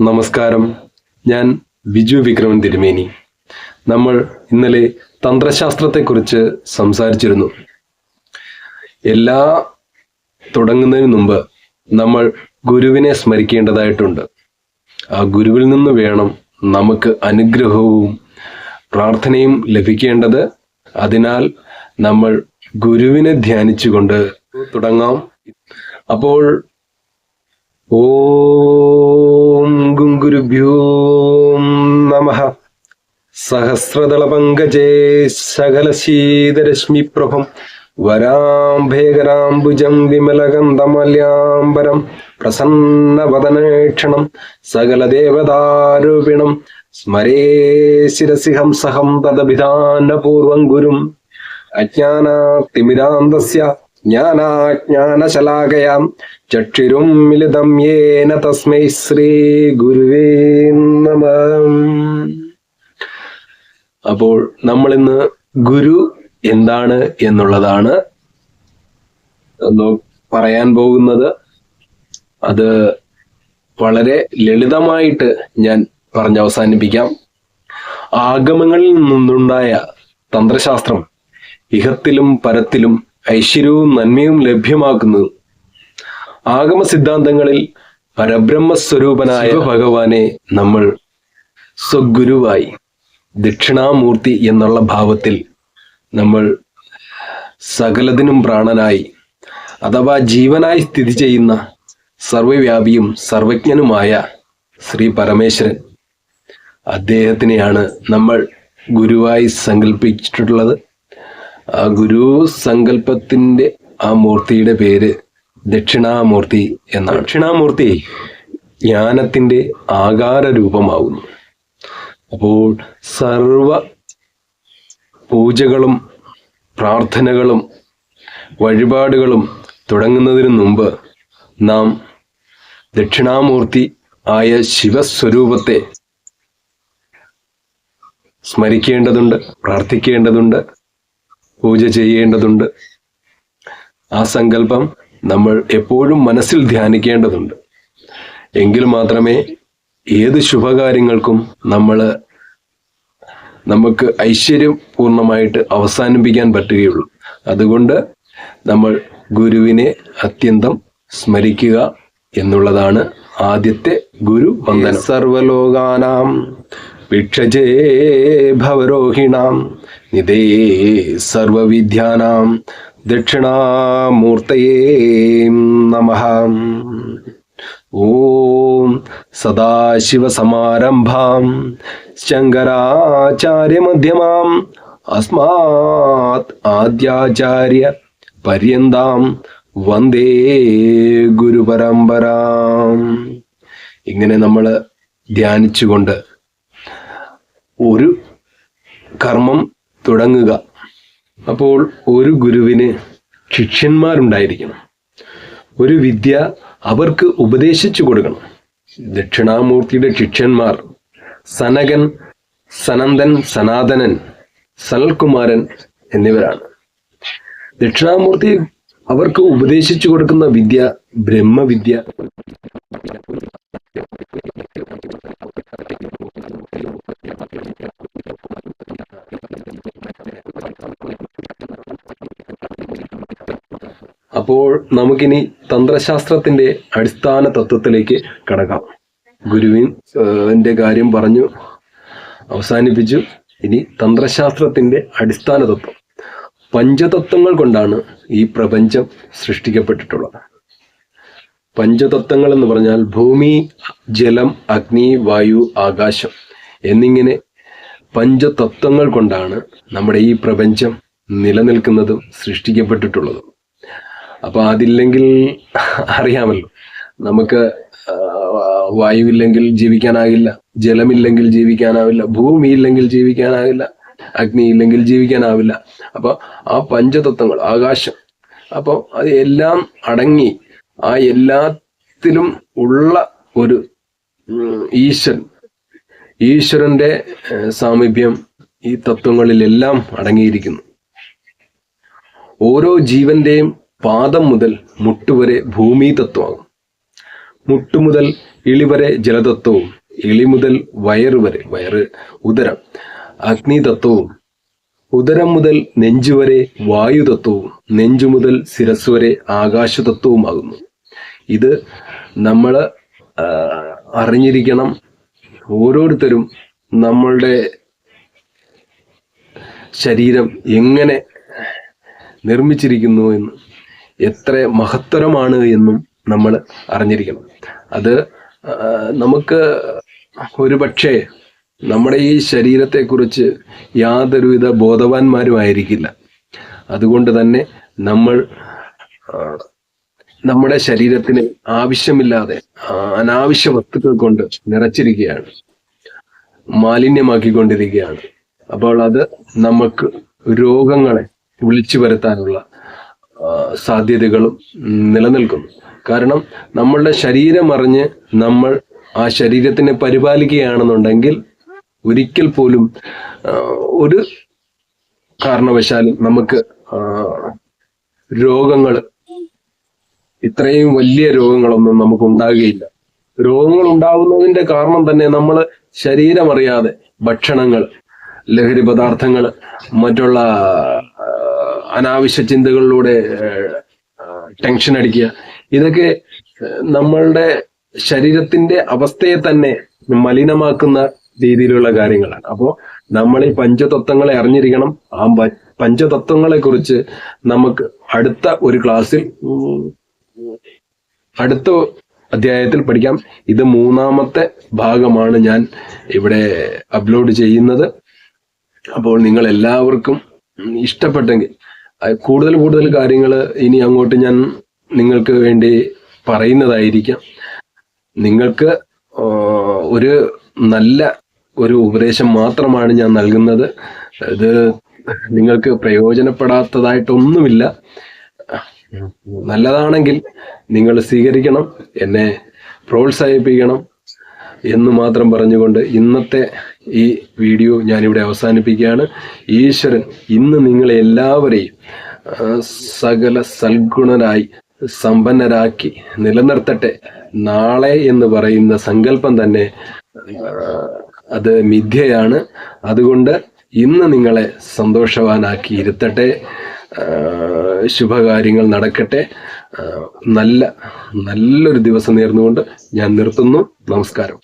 നമസ്കാരം. ഞാൻ ബിജു വിക്രമൻ തിരുമേനി. നമ്മൾ ഇന്നലെ തന്ത്രശാസ്ത്രത്തെക്കുറിച്ച് സംസാരിച്ചിരുന്നു. എല്ലാ തുടങ്ങുന്നതിന് മുമ്പ് നമ്മൾ ഗുരുവിനെ സ്മരിക്കേണ്ടതായിട്ടുണ്ട്. ആ ഗുരുവിൽ നിന്ന് വേണം നമുക്ക് അനുഗ്രഹവും പ്രാർത്ഥനയും ലഭിക്കേണ്ടത്. അതിനാൽ നമ്മൾ ഗുരുവിനെ ധ്യാനിച്ചുകൊണ്ട് തുടങ്ങാം. അപ്പോൾ ഓം സഹസ്രദളപങ്കജേ സകലശീതരശ്മിപ്രഭം വരാംഭേകരാംബുജം വിമലഗന്ധമല്യാംബരം പ്രസന്നവദനേക്ഷണം സകലദേവതാരൂപിണം സ്മരേ ശിരസിഹം സഹം തദഭിധാനപൂർവം ഗുരും അജ്ഞാനാതിമിരാന്തസ്യ ജ്ഞാനാജ്ഞാനശലാകയാം ചക്ഷിരും മിലിതം യേന തസ്മൈ ശ്രീ ഗുരുവേ നമ. അപ്പോൾ നമ്മൾ ഇന്ന് ഗുരു എന്താണ് എന്നുള്ളതാണ് പറയാൻ പോകുന്നത്. അത് വളരെ ലളിതമായിട്ട് ഞാൻ പറഞ്ഞ് അവസാനിപ്പിക്കാം ആഗമങ്ങളിൽ നിന്നുണ്ടായ തന്ത്രശാസ്ത്രം ഇഹത്തിലും പരത്തിലും ഐശ്വര്യവും നന്മയും ലഭ്യമാക്കുന്നു. ആഗമ സിദ്ധാന്തങ്ങളിൽ പരബ്രഹ്മസ്വരൂപനായ ഭഗവാനെ നമ്മൾ സ്വഗുരുവായി. ദക്ഷിണാമൂർത്തി എന്നുള്ള ഭാവത്തിൽ നമ്മൾ സകലതിനും പ്രാണനായി അഥവാ ജീവനായി സ്ഥിതി ചെയ്യുന്ന സർവവ്യാപിയും സർവജ്ഞനുമായ ശ്രീ പരമേശ്വരൻ അദ്ദേഹത്തിനെയാണ് നമ്മൾ ഗുരുവായി സങ്കല്പിച്ചിട്ടുള്ളത് ആ ഗുരു സങ്കല്പത്തിന്റെ ആ മൂർത്തിയുടെ പേര് ദക്ഷിണാമൂർത്തി എന്നാണ്. ദക്ഷിണാമൂർത്തി ജ്ഞാനത്തിന്റെ ആകാര രൂപമാകുന്നു അപ്പോൾ സർവ പൂജകളും പ്രാർത്ഥനകളും വഴിപാടുകളും തുടങ്ങുന്നതിന് മുമ്പ് നാം ദക്ഷിണാമൂർത്തി ആയ ശിവസ്വരൂപത്തെ സ്മരിക്കേണ്ടതുണ്ട് പ്രാർത്ഥിക്കേണ്ടതുണ്ട് പൂജ ചെയ്യേണ്ടതുണ്ട്. ആ സങ്കല്പം നമ്മൾ എപ്പോഴും മനസ്സിൽ ധ്യാനിക്കേണ്ടതുണ്ട്. എങ്കിൽ മാത്രമേ ഏത് ശുഭകാര്യങ്ങൾക്കും നമ്മൾ നമുക്ക് ഐശ്വര്യം പൂർണമായിട്ട് അവസാനിപ്പിക്കാൻ പറ്റുകയുള്ളൂ. അതുകൊണ്ട് നമ്മൾ ഗുരുവിനെ അത്യന്തം സ്മരിക്കുക എന്നുള്ളതാണ് ആദ്യത്തെ ഗുരു വന്ദനം. സർവലോകാനാം ഭിക്ഷജേ ഭവരോഹിണാം നിതേ സർവവിദ്യാനാം ദക്ഷിണാമൂർത്തയേ നമ. ഓം സദാശിവസമാരംഭാം ശങ്കരാചാര്യമധ്യമാം. അസ്മാത് ആദ്യാചാര്യ പര്യന്താം. വന്ദേ ഗുരുപരമ്പരാം. ഇങ്ങനെ നമ്മൾ ധ്യാനിച്ചുകൊണ്ട് ഒരു കർമ്മം തുടങ്ങുക. അപ്പോൾ ഒരു ഗുരുവിന് ശിഷ്യന്മാരുണ്ടായിരിക്കണം. ഒരു വിദ്യ അവർക്ക് ഉപദേശിച്ചു കൊടുക്കണം. ദക്ഷിണാമൂർത്തിയുടെ ശിഷ്യന്മാർ സനകൻ സനന്ദൻ സനാതനൻ സനൽകുമാരൻ എന്നിവരാണ്. ദക്ഷിണാമൂർത്തി അവർക്ക് ഉപദേശിച്ചു കൊടുക്കുന്ന വിദ്യ ബ്രഹ്മവിദ്യ. അപ്പോൾ നമുക്കിനി തന്ത്രശാസ്ത്രത്തിന്റെ അടിസ്ഥാന തത്വത്തിലേക്ക് കടക്കാം. ഗുരുവിൻ ന്റെ കാര്യം പറഞ്ഞു അവസാനിപ്പിച്ചു. ഇനി തന്ത്രശാസ്ത്രത്തിന്റെ അടിസ്ഥാന തത്വം പഞ്ചതത്വങ്ങൾ കൊണ്ടാണ് ഈ പ്രപഞ്ചം സൃഷ്ടിക്കപ്പെട്ടിട്ടുള്ളത്. പഞ്ചതത്വങ്ങൾ എന്ന് പറഞ്ഞാൽ ഭൂമി ജലം അഗ്നി വായു ആകാശം എന്നിങ്ങനെ പഞ്ചതത്വങ്ങൾ കൊണ്ടാണ് നമ്മുടെ ഈ പ്രപഞ്ചം നിലനിൽക്കുന്നതും സൃഷ്ടിക്കപ്പെട്ടിട്ടുള്ളതും. അപ്പോൾ അതില്ലെങ്കിൽ അറിയാമല്ലോ. നമുക്ക് വായുവില്ലെങ്കിൽ ജീവിക്കാനാകില്ല ജലമില്ലെങ്കിൽ ജീവിക്കാനാവില്ല ഭൂമി ഇല്ലെങ്കിൽ ജീവിക്കാനാവില്ല അഗ്നി ഇല്ലെങ്കിൽ ജീവിക്കാനാവില്ല. അപ്പൊ ആ പഞ്ചതത്വങ്ങൾ ആകാശം അപ്പൊ അത് എല്ലാം അടങ്ങി ആ എല്ലാത്തിലും ഉള്ള ഒരു ഈശ്വരൻ. ഈശ്വരന്റെ സാമീപ്യം ഈ തത്വങ്ങളിലെല്ലാം അടങ്ങിയിരിക്കുന്നു. ഓരോ ജീവന്റെയും പാദം മുതൽ മുട്ടുവരെ ഭൂമി തത്വമാകും. മുട്ടു മുതൽ ഇളി വരെ ജലതത്വവും ഇളി മുതൽ വയറ് വരെ വയറ് ഉദരം അഗ്നിതത്വവും ഉദരം മുതൽ നെഞ്ചു വരെ വായുതത്വവും നെഞ്ചു മുതൽ ശിരസ് വരെ ആകാശതത്വവുമാകുന്നു. ഇത് നമ്മൾ അറിഞ്ഞിരിക്കണം. ഓരോരുത്തരും നമ്മളുടെ ശരീരം എങ്ങനെ നിർമ്മിച്ചിരിക്കുന്നു എന്ന് എത്ര മഹത്തരമാണ് എന്നും നമ്മൾ അറിഞ്ഞിരിക്കണം. അത് നമുക്ക് ഒരു പക്ഷേ നമ്മുടെ ഈ ശരീരത്തെക്കുറിച്ച് യാതൊരുവിധ ബോധവാന്മാരും ആയിരിക്കില്ല. അതുകൊണ്ട് തന്നെ നമ്മൾ നമ്മുടെ ശരീരത്തിന് ആവശ്യമില്ലാതെ അനാവശ്യ വസ്തുക്കൾ കൊണ്ട് നിറച്ചിരിക്കുകയാണ്. മാലിന്യമാക്കിക്കൊണ്ടിരിക്കുകയാണ്. അപ്പോൾ അത് നമുക്ക് രോഗങ്ങളെ വിളിച്ചു വരുത്താനുള്ള സാധ്യതകളും നിലനിൽക്കുന്നു. കാരണം നമ്മളുടെ ശരീരം അറിഞ്ഞ് നമ്മൾ ആ ശരീരത്തിനെ പരിപാലിക്കുകയാണെന്നുണ്ടെങ്കിൽ ഒരിക്കൽ പോലും ഒരു കാരണവശാലും നമുക്ക് രോഗങ്ങൾ ഇത്രയും വലിയ രോഗങ്ങളൊന്നും നമുക്ക് ഉണ്ടാകുകയില്ല രോഗങ്ങൾ ഉണ്ടാകുന്നതിന്റെ കാരണം തന്നെ നമ്മൾ ശരീരമറിയാതെ ഭക്ഷണങ്ങൾ ലഹരി പദാർത്ഥങ്ങൾ മറ്റുള്ള അനാവശ്യ ചിന്തകളിലൂടെ ടെൻഷൻ അടിക്കുക. ഇതൊക്കെ നമ്മളുടെ ശരീരത്തിന്റെ അവസ്ഥയെ തന്നെ മലിനമാക്കുന്ന രീതിയിലുള്ള കാര്യങ്ങളാണ്. അപ്പോൾ നമ്മൾ ഈ പഞ്ചതത്വങ്ങളെ അറിഞ്ഞിരിക്കണം. ആ പഞ്ചതത്വങ്ങളെ കുറിച്ച് നമുക്ക് അടുത്ത ഒരു ക്ലാസ്സിൽ അടുത്ത അധ്യായത്തിൽ പഠിക്കാം. ഇത് മൂന്നാമത്തെ ഭാഗമാണ് ഞാൻ ഇവിടെ അപ്ലോഡ് ചെയ്യുന്നത്. അപ്പോൾ നിങ്ങൾ എല്ലാവർക്കും ഇഷ്ടപ്പെട്ടെങ്കിൽ കൂടുതൽ കൂടുതൽ കാര്യങ്ങൾ ഇനി അങ്ങോട്ട് ഞാൻ നിങ്ങൾക്ക് വേണ്ടി പറയുന്നതായിരിക്കാം. നിങ്ങൾക്ക് ഒരു നല്ല ഒരു ഉപദേശം മാത്രമാണ് ഞാൻ നൽകുന്നത്. ഇത് നിങ്ങൾക്ക് പ്രയോജനപ്പെടാത്തതായിട്ടൊന്നുമില്ല. നല്ലതാണെങ്കിൽ നിങ്ങൾ സ്വീകരിക്കണം എന്നെ പ്രോത്സാഹിപ്പിക്കണം എന്ന് മാത്രം പറഞ്ഞുകൊണ്ട് ഇന്നത്തെ ഈ വീഡിയോ ഞാനിവിടെ അവസാനിപ്പിക്കുകയാണ്. ഈശ്വരൻ ഇന്ന് നിങ്ങളെ എല്ലാവരെയും സകല സൽഗുണരായി സമ്പന്നരാക്കി നിലനിർത്തട്ടെ. നാളെ എന്ന് പറയുന്ന സങ്കല്പം തന്നെ അത് മിഥ്യയാണ്. അതുകൊണ്ട് ഇന്ന് നിങ്ങളെ സന്തോഷവാനാക്കി ഇരുത്തട്ടെ. ശുഭകാര്യങ്ങൾ നടക്കട്ടെ. നല്ല നല്ലൊരു ദിവസം നേർന്നുകൊണ്ട് ഞാൻ നിർത്തുന്നു. നമസ്കാരം.